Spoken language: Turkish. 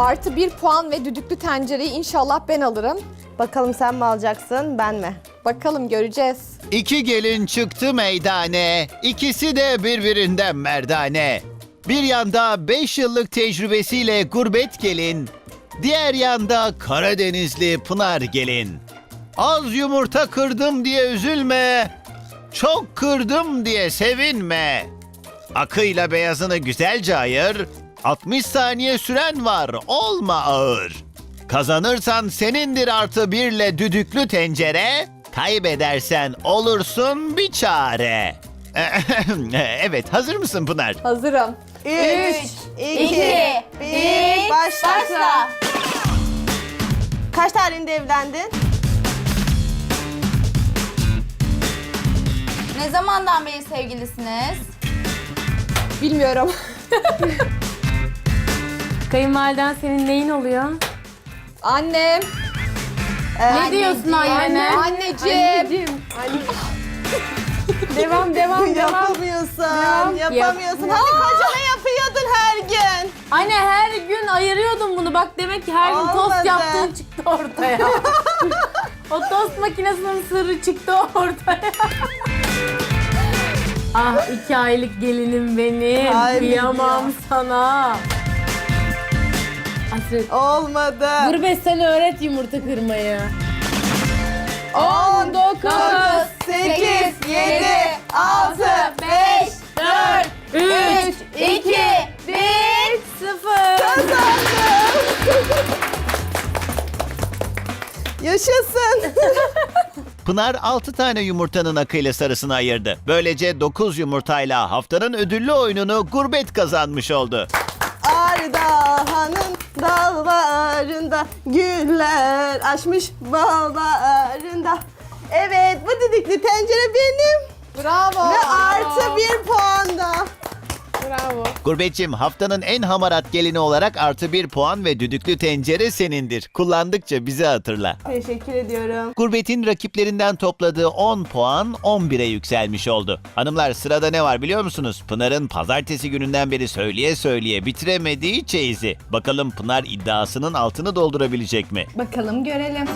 Artı bir puan ve düdüklü tencereyi inşallah ben alırım. Bakalım sen mi alacaksın ben mi? Bakalım göreceğiz. İki gelin çıktı meydane, ikisi de birbirinden merdane. Bir yanda 5 yıllık tecrübesiyle gurbet gelin, diğer yanda Karadenizli Pınar gelin. Az yumurta kırdım diye üzülme, çok kırdım diye sevinme. Akıyla beyazını güzelce ayır, 60 saniye süren var, olma ağır. Kazanırsan senindir artı birle düdüklü tencere, kaybedersen olursun bir çare. evet, hazır mısın Pınar? Hazırım. 3, 2, iki, 1, bir, başla. başla. Kaç tarihinde evlendin? Ne zamandan beri sevgilisiniz? Bilmiyorum. Kayınvaliden senin neyin oluyor? Annem. Ne diyorsun annene? Anneciğim. Devam devam devam. Yapamıyorsun. Yapamıyorsun. Yap- Hani kocana yapıyordun her gün. Anne her gün ayırıyordum bunu. Bak demek ki her gün tost Olmadı. yaptığın çıktı ortaya. o tost makinesinin sırrı çıktı ortaya. ah iki aylık gelinim benim. Ay, Kıyamam sana. Hasret. Olmadı. Gurbet sen öğret yumurta kırmayı. 10, 9, 8, 7, 6, 5, 4, 3, 2, 1. 0. Yaşasın. Pınar 6 tane yumurtanın akıyla sarısını ayırdı. Böylece 9 yumurtayla haftanın ödüllü oyununu gurbet kazanmış oldu. Ardahan'ın dağlarında güller açmış bağlarında. Evet bu düdüklü tencere benim. Bravo. Ve artı bir puan. Bravo. Gurbetçim haftanın en hamarat gelini olarak artı bir puan ve düdüklü tencere senindir. Kullandıkça bizi hatırla. Teşekkür ediyorum. Gurbetin rakiplerinden topladığı 10 puan 11'e yükselmiş oldu. Hanımlar sırada ne var biliyor musunuz? Pınar'ın pazartesi gününden beri söyleye söyleye bitiremediği çeyizi. Bakalım Pınar iddiasının altını doldurabilecek mi? Bakalım görelim.